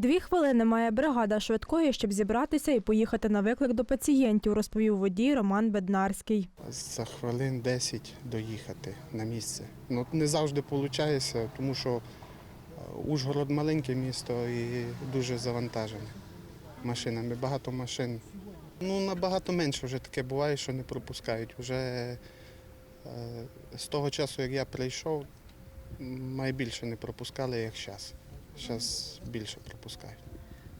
Дві хвилини має бригада швидкої, щоб зібратися і поїхати на виклик до пацієнтів, розповів водій Роман Беднарський. За хвилин 10 доїхати на місце. Ну, не завжди виходить, тому що е, Ужгород маленьке місто і дуже завантажене машинами. Багато машин. Ну, набагато менше вже таке буває, що не пропускають. Вже е, з того часу, як я прийшов, найбільше не пропускали, як зараз. Зараз більше пропускають.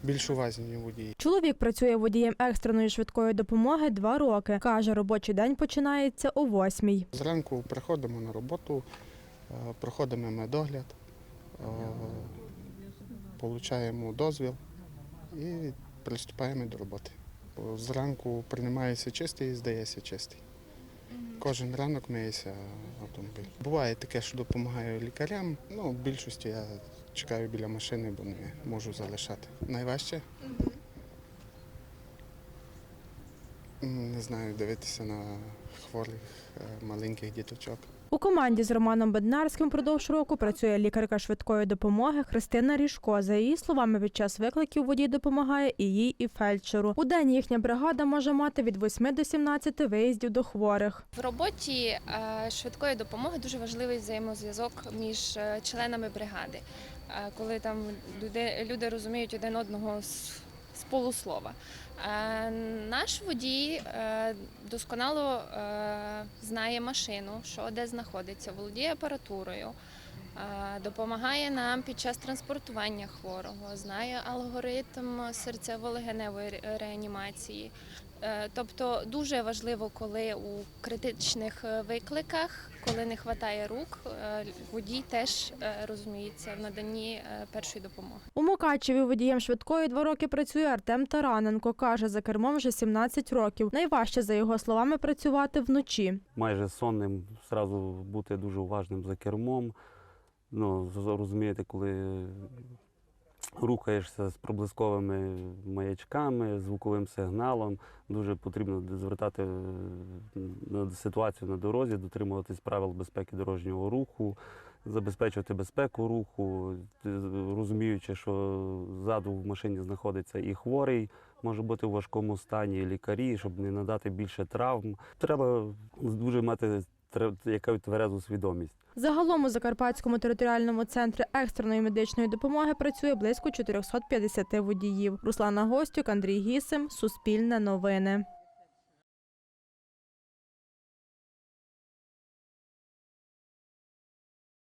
Більш уважні водії. Чоловік працює водієм екстреної швидкої допомоги два роки. Каже, робочий день починається о восьмій. Зранку приходимо на роботу, е, проходимо медогляд, е, получаємо дозвіл і приступаємо до роботи. Зранку приймається чистий і здається чистий. Кожен ранок миється автомобіль. Буває таке, що допомагаю лікарям. Ну, в більшості я чекаю біля машини, бо не можу залишати. Найважче? Не знаю, дивитися на хворих е, маленьких діточок. У команді з Романом Беднарським впродовж року працює лікарка швидкої допомоги Христина Ріжко. За її словами, під час викликів водій допомагає і їй, і фельдшеру. У день їхня бригада може мати від 8 до 17 виїздів до хворих. В роботі е, швидкої допомоги дуже важливий взаємозв'язок між е, членами бригади, Е, коли там люди, люди розуміють один одного з, полуслова. Наш водій е, досконало е, знає машину, що де знаходиться, володіє апаратурою. Допомагає нам під час транспортування хворого, знає алгоритм серцево-легеневої реанімації. Е, Тобто дуже важливо, коли у критичних е, викликах, коли не вистачає рук, е, водій теж розуміється в наданні першої допомоги. У Мукачеві водієм швидкої два роки працює Артем Тараненко. Каже, за кермом вже 17 років. Найважче, за його словами, працювати вночі. майже сонним, зразу бути дуже уважним за кермом. Ну, розумієте, коли рухаєшся з проблисковими маячками, звуковим сигналом, дуже потрібно звертати е, на ситуацію на дорозі, дотримуватись правил безпеки дорожнього руху, забезпечувати безпеку руху, розуміючи, що ззаду в машині знаходиться і хворий, може бути у важкому стані, лікарі, щоб не надати більше травм. Треба дуже мати яка тверезу свідомість. Загалом у Закарпатському територіальному центрі екстреної медичної допомоги працює близько 450 водіїв. Руслана Гостюк, Андрій Гісим, Суспільне новини.